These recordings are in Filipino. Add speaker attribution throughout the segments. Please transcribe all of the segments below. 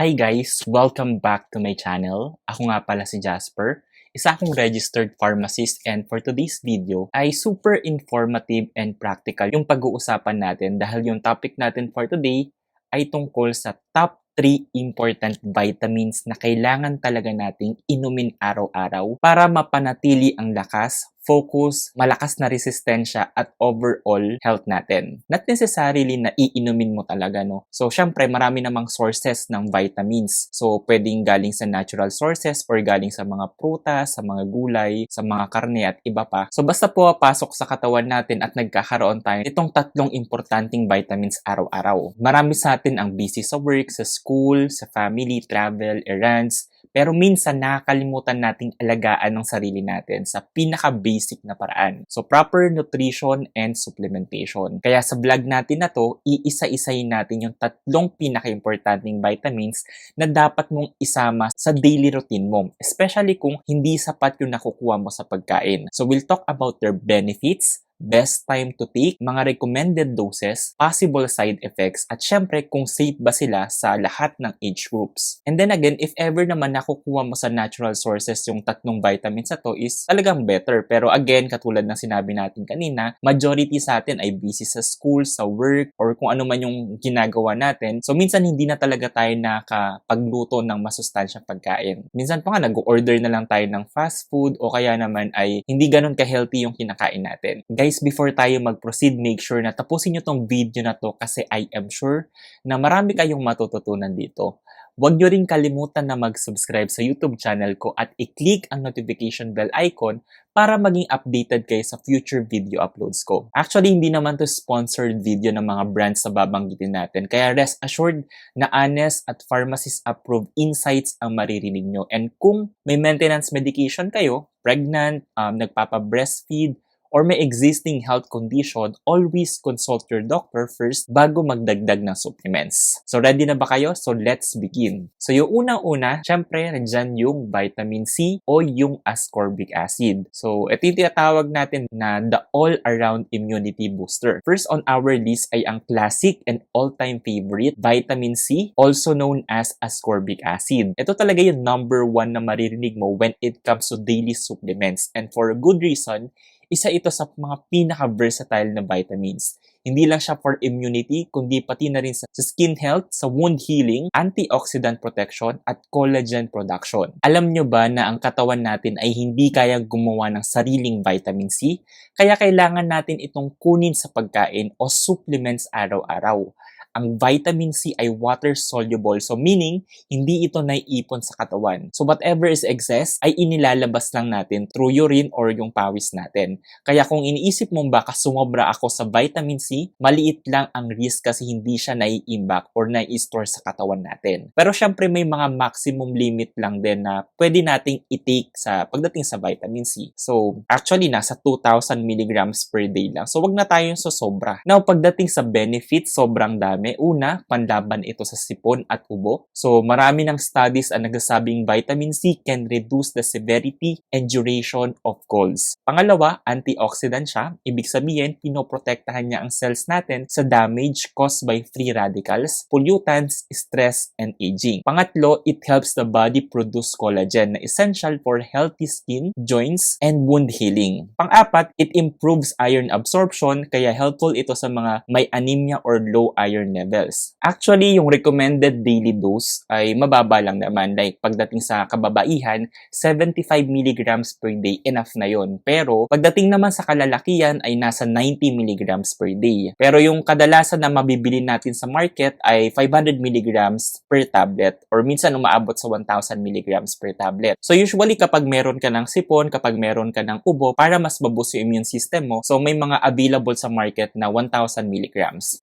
Speaker 1: Hi guys! Welcome back to my channel. Ako nga pala si Jasper. Isa akong registered pharmacist and for today's video ay super informative and practical yung pag-uusapan natin dahil yung topic natin for today ay tungkol sa top 3 important vitamins na kailangan talaga nating inumin araw-araw para mapanatili ang lakas, focus, malakas na resistensya at overall health natin. Not necessarily na iinumin mo talaga, no? So, syempre, marami namang sources ng vitamins. So, pwedeng galing sa natural sources or galing sa mga prutas, sa mga gulay, sa mga karne at iba pa. So, basta pumapasok sa katawan natin at nagkakaroon tayo itong tatlong importanteng vitamins araw-araw. Marami sa atin ang busy sa work, sa school, sa family, travel, errands, pero minsan nakakalimutan nating alagaan ng sarili natin sa pinaka-basic na paraan. So, proper nutrition and supplementation. Kaya sa vlog natin na to, iisa-isayin natin yung tatlong pinaka-importanting vitamins na dapat mong isama sa daily routine mo. Especially kung hindi sapat yung nakukuha mo sa pagkain. So, we'll talk about their benefits, best time to take, mga recommended doses, possible side effects, at syempre kung safe ba sila sa lahat ng age groups. And then again, if ever naman nakukuha mo sa natural sources yung tatlong vitamins na to is talagang better. Pero again, katulad ng sinabi natin kanina, majority sa atin ay busy sa school, sa work, or kung ano man yung ginagawa natin. So minsan hindi na talaga tayo nakapagluto ng masustansyang pagkain. Minsan pa nga nag-order na lang tayo ng fast food o kaya naman ay hindi ganun ka-healthy yung kinakain natin. Guys, before tayo mag-proceed, make sure na tapusin nyo tong video na to kasi I am sure na marami kayong matututunan dito. Huwag nyo rin kalimutan na mag-subscribe sa YouTube channel ko at i-click ang notification bell icon para maging updated kayo sa future video uploads ko. Actually, hindi naman to sponsored video ng mga brands na babanggitin natin. Kaya rest assured na honest at pharmacist-approved insights ang maririnig nyo. And kung may maintenance medication kayo, pregnant, um, nagpapa-breastfeed, or may existing health condition, always consult your doctor first bago magdagdag ng supplements. So ready na ba kayo? So let's begin. So yung unang-una, syempre, nandyan yung vitamin C o yung ascorbic acid. So ito yung tinatawag natin na the all-around immunity booster. First on our list ay ang classic and all-time favorite, vitamin C, also known as ascorbic acid. Ito talaga yung number one na maririnig mo when it comes to daily supplements. And for a good reason, isa ito sa mga pinaka-versatile na vitamins. Hindi lang siya for immunity, kundi pati na rin sa skin health, sa wound healing, antioxidant protection, at collagen production. Alam nyo ba na ang katawan natin ay hindi kaya gumawa ng sariling vitamin C? Kaya kailangan natin itong kunin sa pagkain o supplements araw-araw ang vitamin C ay water soluble. So meaning, hindi ito naiipon sa katawan. So whatever is excess ay inilalabas lang natin through urine or yung pawis natin. Kaya kung iniisip mong baka sumobra ako sa vitamin C, maliit lang ang risk kasi hindi siya nai-imbak or nai-store sa katawan natin. Pero syempre may mga maximum limit lang din na pwede nating i-take sa pagdating sa vitamin C. So actually nasa 2,000 mg per day lang. So wag na tayong sosobra. Now pagdating sa benefits, sobrang dami dami. Una, panlaban ito sa sipon at ubo. So, marami ng studies ang nagsasabing vitamin C can reduce the severity and duration of colds. Pangalawa, antioxidant siya. Ibig sabihin, pinoprotektahan niya ang cells natin sa damage caused by free radicals, pollutants, stress, and aging. Pangatlo, it helps the body produce collagen na essential for healthy skin, joints, and wound healing. Pang-apat, it improves iron absorption kaya helpful ito sa mga may anemia or low iron levels. Actually, yung recommended daily dose ay mababa lang naman. Like, pagdating sa kababaihan, 75 mg per day, enough na yon. Pero, pagdating naman sa kalalakihan ay nasa 90 mg per day. Pero yung kadalasan na mabibili natin sa market ay 500 mg per tablet or minsan umaabot sa 1,000 mg per tablet. So, usually kapag meron ka ng sipon, kapag meron ka ng ubo, para mas maboost yung immune system mo, so may mga available sa market na 1,000 mg.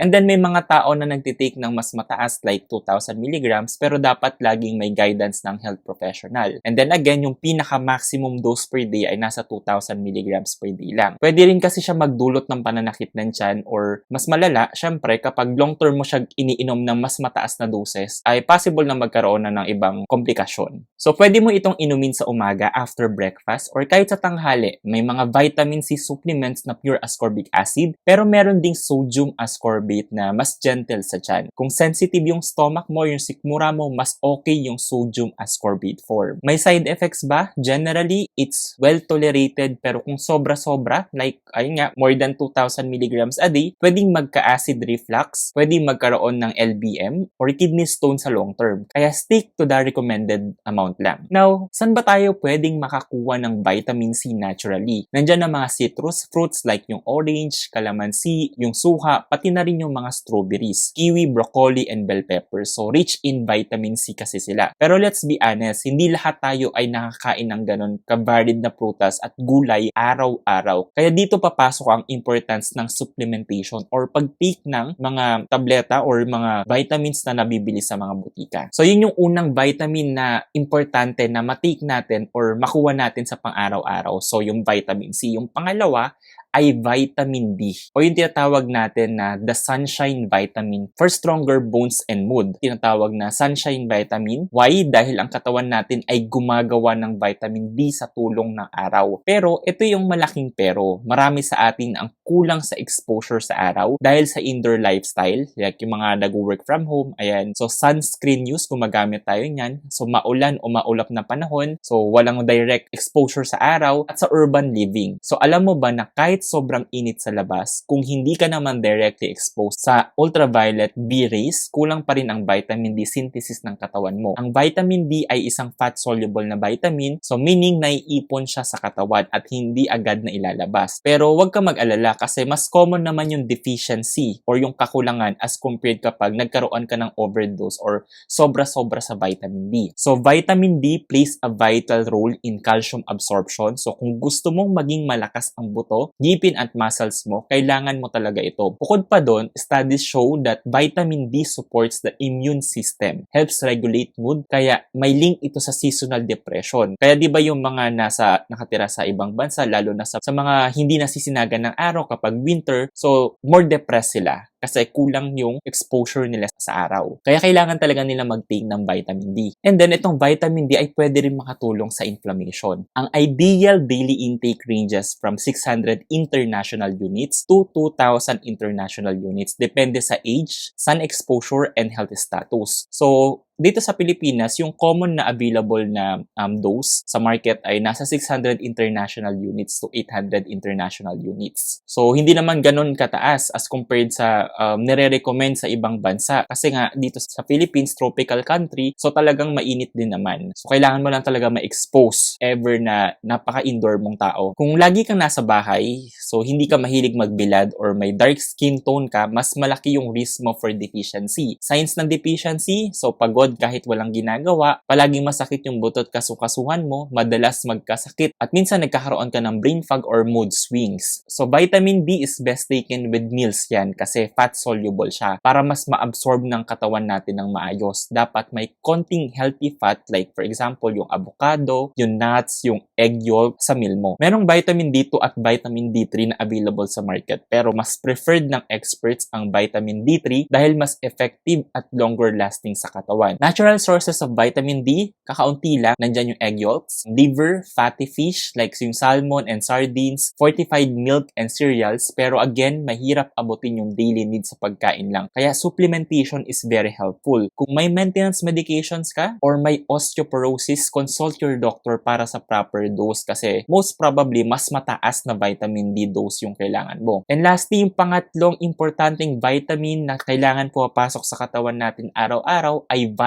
Speaker 1: And then may mga tao na nagtitake ng mas mataas like 2,000 mg pero dapat laging may guidance ng health professional. And then again, yung pinaka-maximum dose per day ay nasa 2,000 mg per day lang. Pwede rin kasi siya magdulot ng pananakit ng tiyan or mas malala, syempre kapag long term mo siya iniinom ng mas mataas na doses, ay possible na magkaroon na ng ibang komplikasyon. So pwede mo itong inumin sa umaga after breakfast or kahit sa tanghali. May mga vitamin C supplements na pure ascorbic acid pero meron ding sodium ascorbate na mas gentle gentle sa tiyan. Kung sensitive yung stomach mo, yung sikmura mo, mas okay yung sodium ascorbate form. May side effects ba? Generally, it's well tolerated pero kung sobra-sobra, like ayun nga, more than 2,000 milligrams a day, pwedeng magka-acid reflux, pwedeng magkaroon ng LBM or kidney stone sa long term. Kaya stick to the recommended amount lang. Now, saan ba tayo pwedeng makakuha ng vitamin C naturally? Nandyan ang mga citrus fruits like yung orange, calamansi, yung suha, pati na rin yung mga strawberries, kiwi, broccoli, and bell peppers. So, rich in vitamin C kasi sila. Pero let's be honest, hindi lahat tayo ay nakakain ng ganun ka-varied na prutas at gulay araw-araw. Kaya dito papasok ang importance ng supplementation or pag-take ng mga tableta or mga vitamins na nabibili sa mga butika. So, yun yung unang vitamin na importante na matake natin or makuha natin sa pang-araw-araw. So, yung vitamin C. Yung pangalawa ay vitamin D o yung tinatawag natin na the sunshine vitamin for stronger bones and mood. Tinatawag na sunshine vitamin. Why? Dahil ang katawan natin ay gumagawa ng vitamin D sa tulong ng araw. Pero ito yung malaking pero. Marami sa atin ang kulang sa exposure sa araw dahil sa indoor lifestyle. Like yung mga nag-work from home. Ayan. So sunscreen use, gumagamit tayo niyan. So maulan o maulap na panahon. So walang direct exposure sa araw at sa urban living. So alam mo ba na kahit sobrang init sa labas, kung hindi ka naman directly exposed sa ultraviolet B rays, kulang pa rin ang vitamin D synthesis ng katawan mo. Ang vitamin D ay isang fat-soluble na vitamin, so meaning naiipon siya sa katawan at hindi agad na ilalabas. Pero huwag ka mag-alala kasi mas common naman yung deficiency or yung kakulangan as compared kapag nagkaroon ka ng overdose or sobra-sobra sa vitamin D. So vitamin D plays a vital role in calcium absorption. So kung gusto mong maging malakas ang buto, ngipin at muscles mo, kailangan mo talaga ito. Bukod pa doon, studies show that vitamin D supports the immune system, helps regulate mood, kaya may link ito sa seasonal depression. Kaya di ba yung mga nasa nakatira sa ibang bansa, lalo na sa, sa mga hindi nasisinagan ng araw kapag winter, so more depressed sila kasi kulang yung exposure nila sa araw. Kaya kailangan talaga nila mag-take ng vitamin D. And then itong vitamin D ay pwede rin makatulong sa inflammation. Ang ideal daily intake ranges from 600 international units to 2,000 international units depende sa age, sun exposure, and health status. So, dito sa Pilipinas, yung common na available na um, dose sa market ay nasa 600 international units to 800 international units. So, hindi naman ganun kataas as compared sa um, nire-recommend sa ibang bansa. Kasi nga, dito sa Philippines, tropical country, so talagang mainit din naman. So, kailangan mo lang talaga ma-expose ever na napaka-indoor mong tao. Kung lagi kang nasa bahay, so hindi ka mahilig magbilad or may dark skin tone ka, mas malaki yung risk mo for deficiency. Signs ng deficiency, so pagod kahit walang ginagawa, palaging masakit yung butot kasukasuhan mo, madalas magkasakit, at minsan nagkakaroon ka ng brain fog or mood swings. So vitamin D is best taken with meals yan kasi fat soluble siya para mas ma-absorb ng katawan natin ng maayos. Dapat may konting healthy fat like for example yung avocado, yung nuts, yung egg yolk sa meal mo. Merong vitamin D2 at vitamin D3 na available sa market pero mas preferred ng experts ang vitamin D3 dahil mas effective at longer lasting sa katawan. Natural sources of vitamin D, kakaunti lang. Nandyan yung egg yolks, liver, fatty fish like yung salmon and sardines, fortified milk and cereals. Pero again, mahirap abutin yung daily needs sa pagkain lang. Kaya supplementation is very helpful. Kung may maintenance medications ka or may osteoporosis, consult your doctor para sa proper dose kasi most probably mas mataas na vitamin D dose yung kailangan mo. And lastly, yung pangatlong importanteng vitamin na kailangan pumapasok sa katawan natin araw-araw ay vitamin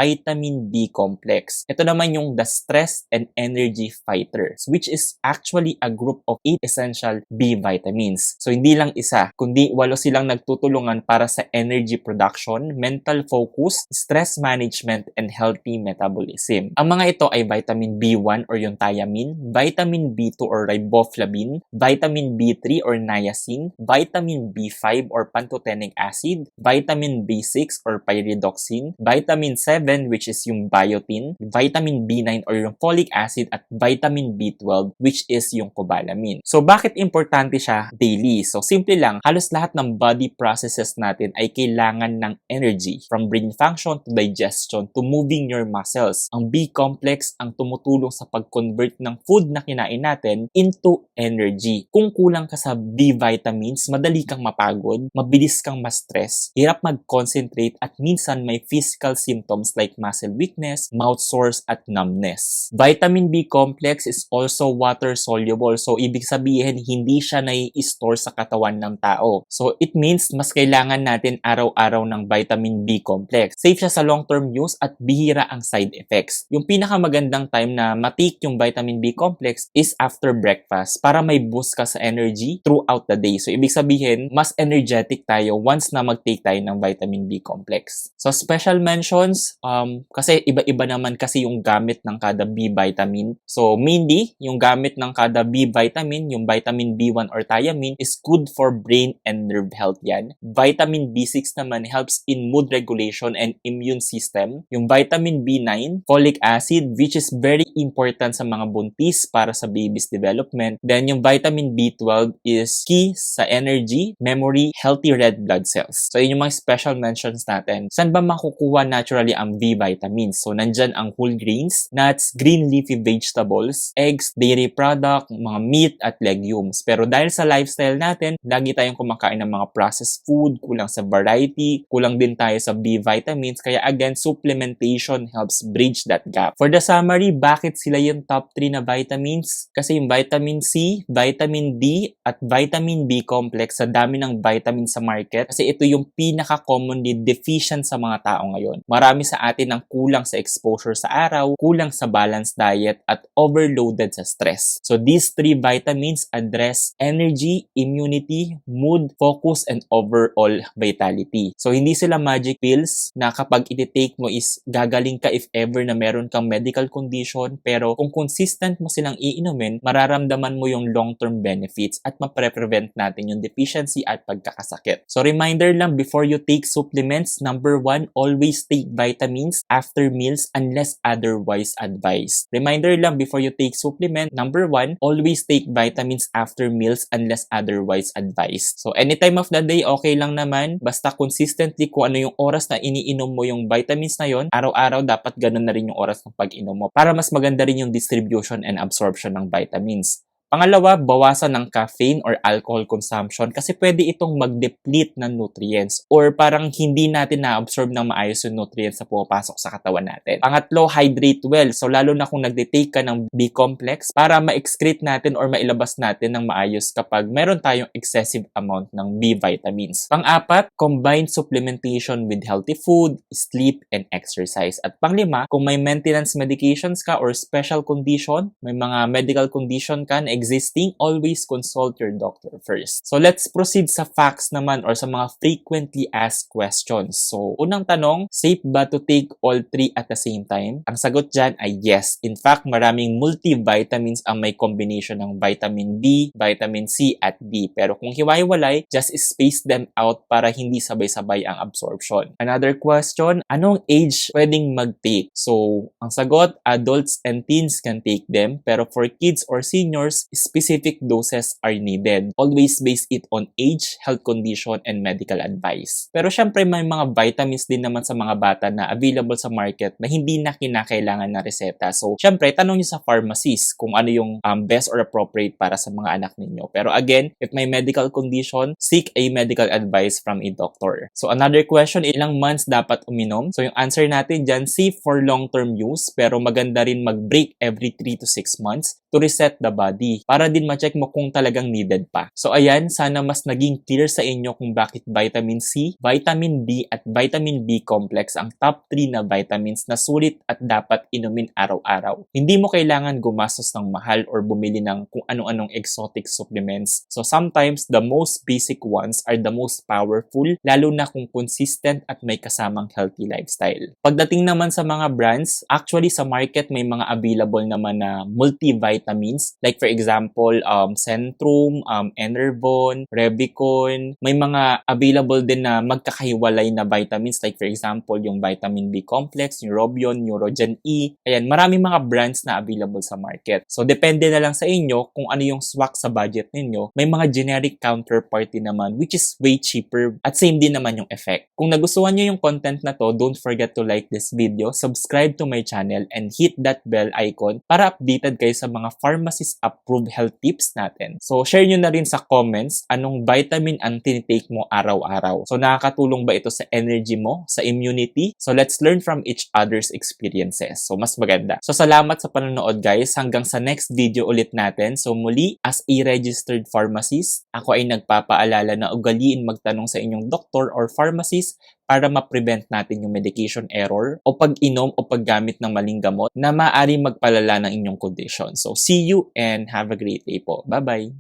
Speaker 1: B complex. Ito naman yung the stress and energy fighters, which is actually a group of 8 essential B vitamins. So hindi lang isa, kundi walo silang nagtutulungan para sa energy production, mental focus, stress management, and healthy metabolism. Ang mga ito ay vitamin B1 or yung thiamine, vitamin B2 or riboflavin, vitamin B3 or niacin, vitamin B5 or pantothenic acid, vitamin B6 or pyridoxine, vitamin 7 B7 which is yung biotin, vitamin B9 or yung folic acid at vitamin B12 which is yung cobalamin. So bakit importante siya daily? So simple lang, halos lahat ng body processes natin ay kailangan ng energy from brain function to digestion to moving your muscles. Ang B complex ang tumutulong sa pag-convert ng food na kinain natin into energy. Kung kulang ka sa B vitamins, madali kang mapagod, mabilis kang ma-stress, hirap mag-concentrate at minsan may physical symptoms like muscle weakness, mouth sores at numbness. Vitamin B complex is also water soluble so ibig sabihin hindi siya nai-store sa katawan ng tao. So it means mas kailangan natin araw-araw ng vitamin B complex. Safe siya sa long-term use at bihira ang side effects. Yung pinakamagandang time na matik yung vitamin B complex is after breakfast para may boost ka sa energy throughout the day. So ibig sabihin, mas energetic tayo once na mag-take tayo ng vitamin B complex. So special mentions, um, kasi iba-iba naman kasi yung gamit ng kada B vitamin. So mainly, yung gamit ng kada B vitamin, yung vitamin B1 or thiamine is good for brain and nerve health yan. Vitamin B6 naman helps in mood regulation and immune system. Yung vitamin B9, folic acid, which is very important sa mga buntis para sa baby's development. Then yung vitamin B12 is key sa energy, memory, healthy red blood cells. So yun yung mga special mentions natin. Saan ba makukuha naturally ang B vitamins? So nandyan ang whole grains, nuts, green leafy vegetables, eggs, dairy product, mga meat at legumes. Pero dahil sa lifestyle natin, lagi tayong kumakain ng mga processed food, kulang sa variety, kulang din tayo sa B vitamins. Kaya again, supplementation helps bridge that gap. For the summary, bakit sila yung top 3 na vitamins? Kasi yung vitamin C, vitamin D, at vitamin B complex sa dami ng vitamins sa market. Kasi ito yung pinaka-commonly deficient sa mga tao ngayon. Marami sa atin ang kulang sa exposure sa araw, kulang sa balanced diet, at overloaded sa stress. So these three vitamins address energy, immunity, mood, focus, and overall vitality. So hindi sila magic pills na kapag iti-take mo is gagaling ka if ever na meron kang medical condition pero kung consistent mo silang iinumin, mararamdaman mo yung long-term benefits at mapre-prevent natin yung deficiency at pagkakasakit. So reminder lang before you take supplements, number one, always take vitamins after meals unless otherwise advised. Reminder lang before you take supplement, number one, always take vitamins after meals unless otherwise advised. So anytime of the day, okay lang naman. Basta consistently kung ano yung oras na iniinom mo yung vitamins na yon, araw-araw dapat ganun na rin yung oras ng pag-inom mo para mas maganda rin yung distribution and absorption ng vitamins. Pangalawa, bawasan ng caffeine or alcohol consumption kasi pwede itong mag-deplete ng nutrients or parang hindi natin na-absorb ng maayos yung nutrients na pumapasok sa katawan natin. Pangatlo, hydrate well. So lalo na kung nagde-take ka ng B-complex para ma-excrete natin or mailabas natin ng maayos kapag meron tayong excessive amount ng B vitamins. Pang-apat, combine supplementation with healthy food, sleep, and exercise. At panglima, kung may maintenance medications ka or special condition, may mga medical condition ka na existing, always consult your doctor first. So let's proceed sa facts naman or sa mga frequently asked questions. So unang tanong, safe ba to take all three at the same time? Ang sagot dyan ay yes. In fact, maraming multivitamins ang may combination ng vitamin B, vitamin C at D. Pero kung hiwa-hiwalay, just space them out para hindi sabay-sabay ang absorption. Another question, anong age pwedeng mag-take? So, ang sagot, adults and teens can take them. Pero for kids or seniors, specific doses are needed. Always base it on age, health condition, and medical advice. Pero syempre may mga vitamins din naman sa mga bata na available sa market na hindi na kinakailangan na reseta. So syempre tanong niyo sa pharmacist kung ano yung um, best or appropriate para sa mga anak ninyo. Pero again, if may medical condition, seek a medical advice from a doctor. So another question, ilang months dapat uminom? So yung answer natin dyan, safe for long-term use pero maganda rin mag-break every 3 to 6 months to reset the body para din ma-check mo kung talagang needed pa. So ayan, sana mas naging clear sa inyo kung bakit vitamin C, vitamin B at vitamin B complex ang top 3 na vitamins na sulit at dapat inumin araw-araw. Hindi mo kailangan gumastos ng mahal or bumili ng kung ano-anong exotic supplements. So sometimes the most basic ones are the most powerful lalo na kung consistent at may kasamang healthy lifestyle. Pagdating naman sa mga brands, actually sa market may mga available naman na multivitamins like for example example, um, Centrum, um, Enervon, Revicon. May mga available din na magkakahiwalay na vitamins like for example, yung vitamin B complex, Neurobion, Neurogen E. Ayan, maraming mga brands na available sa market. So, depende na lang sa inyo kung ano yung swak sa budget ninyo. May mga generic counterparty naman which is way cheaper at same din naman yung effect. Kung nagustuhan nyo yung content na to, don't forget to like this video, subscribe to my channel, and hit that bell icon para updated kayo sa mga pharmacist approved health tips natin. So, share nyo na rin sa comments anong vitamin ang tinitake mo araw-araw. So, nakakatulong ba ito sa energy mo, sa immunity? So, let's learn from each other's experiences. So, mas maganda. So, salamat sa panonood guys. Hanggang sa next video ulit natin. So, muli, as a registered pharmacist, ako ay nagpapaalala na ugaliin magtanong sa inyong doktor or pharmacist para ma-prevent natin yung medication error o pag-inom o paggamit ng maling gamot na maaring magpalala ng inyong condition. So, see you and have a great day po. Bye-bye!